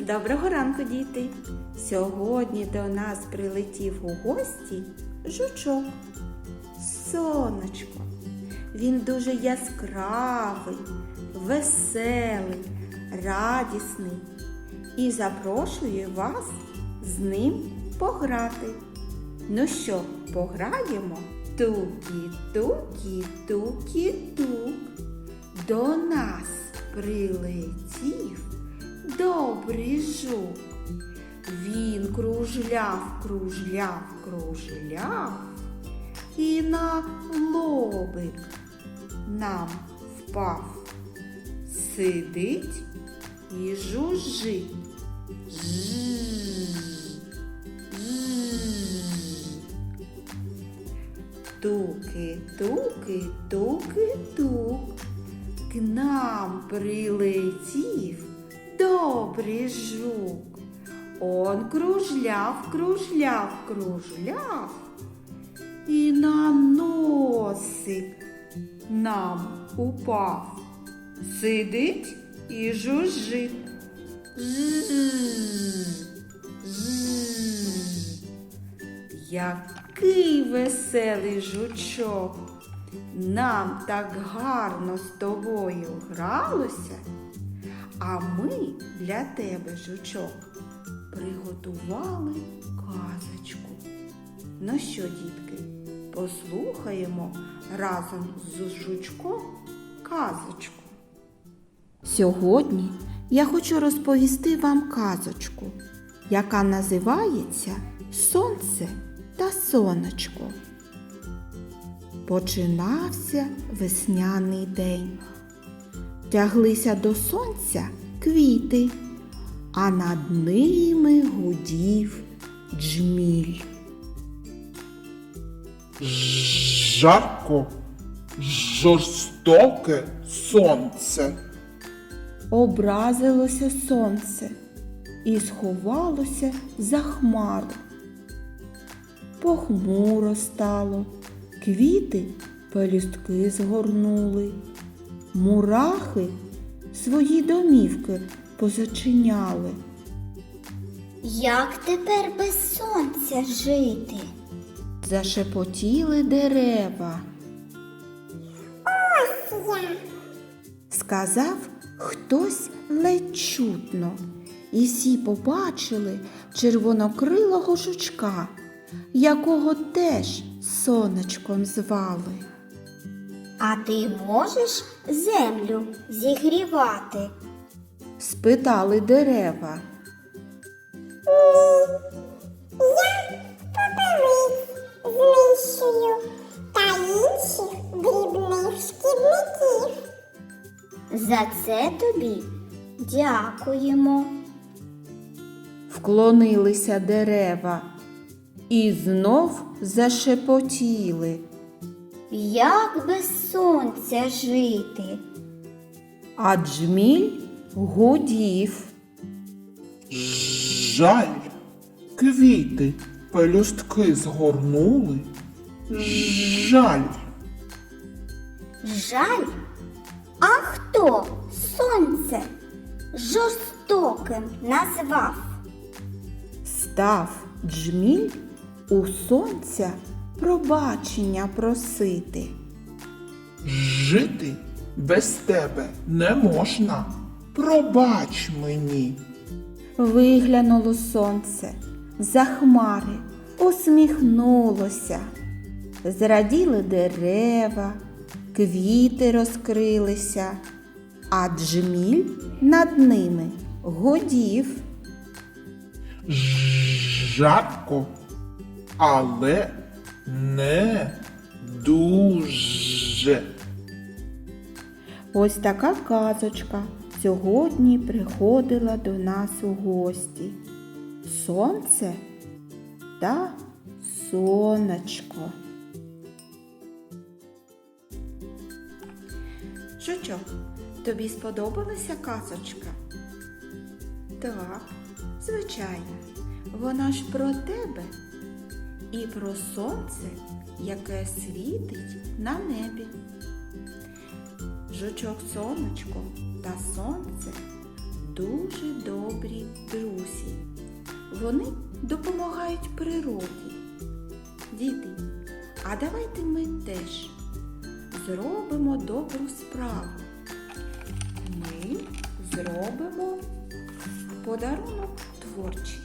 Доброго ранку, діти! Сьогодні до нас прилетів у гості жучок. Сонечко. Він дуже яскравий, веселий, радісний і запрошує вас з ним пограти. Ну що, пограємо? Тукі-тукі-тукі-тук. До нас прилетів добрий жук. Він кружляв, кружляв, кружляв і на лобик нам впав. Сидить і жужжить. Туки, туки, туки, тук. К нам прилетів добрий жук. Он кружляв, кружляв, кружляв і на носик нам упав. Сидить і жужжить. Який веселий жучок. Нам так гарно з тобою гралося, а ми для тебе, жучок, приготували казочку. Ну що, дітки, послухаємо разом з жучком казочку. Сьогодні я хочу розповісти вам казочку, яка називається Сонце та сонечко. Починався весняний день. Тяглися до сонця квіти, а над ними гудів джміль. Жарко, жорстоке сонце. Образилося сонце і сховалося за хмару. Похмуро стало, квіти пелюстки згорнули, мурахи свої домівки позачиняли. Як тепер без сонця жити? Зашепотіли дерева. Сказав хтось ледь чутно, і всі побачили червонокрилого жучка, якого теж сонечком звали. А ти можеш землю зігрівати? Спитали дерева. Я попелиць знищую та інших дрібних шкідників. За це тобі дякуємо. Вклонилися дерева і знов зашепотіли. Як без сонця жити? А джміль гудів. Жаль, квіти пелюстки згорнули. Жаль, Жаль? А хто сонце жорстоким назвав? Став джміль у сонця пробачення просити. жити без тебе не можна. Пробач мені. Виглянуло сонце за хмари, усміхнулося. Зраділи дерева, квіти розкрилися, а джміль над ними годів. Жарко, але не дуже. Ось така казочка сьогодні приходила до нас у гості. Сонце та сонечко. Жучок, тобі сподобалася казочка? Так, звичайно, вона ж про тебе і про сонце, яке світить на небі. Жучок сонечко та сонце дуже добрі друзі. Вони допомагають природі. Діти, а давайте ми теж зробимо добру справу. Ми зробимо подарунок творчість.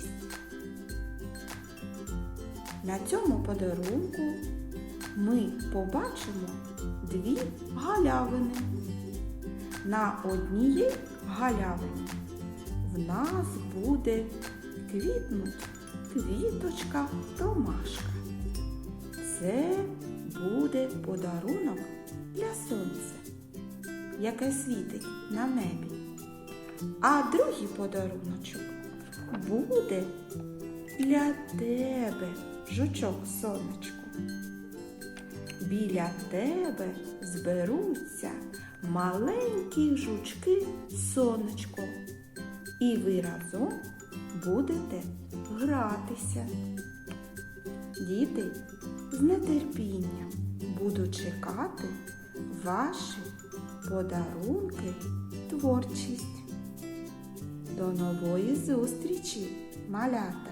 На цьому подарунку ми побачимо дві галявини. На одній галявині в нас буде квітнуть квіточка ромашка. Це буде подарунок для сонця, яке світить на небі. А другий подаруночок буде для тебе, жучок сонечко. Біля тебе зберуться маленькі жучки сонечко, і ви разом будете гратися. Діти з нетерпінням буду чекати ваші подарунки творчість. До нової зустрічі, малята!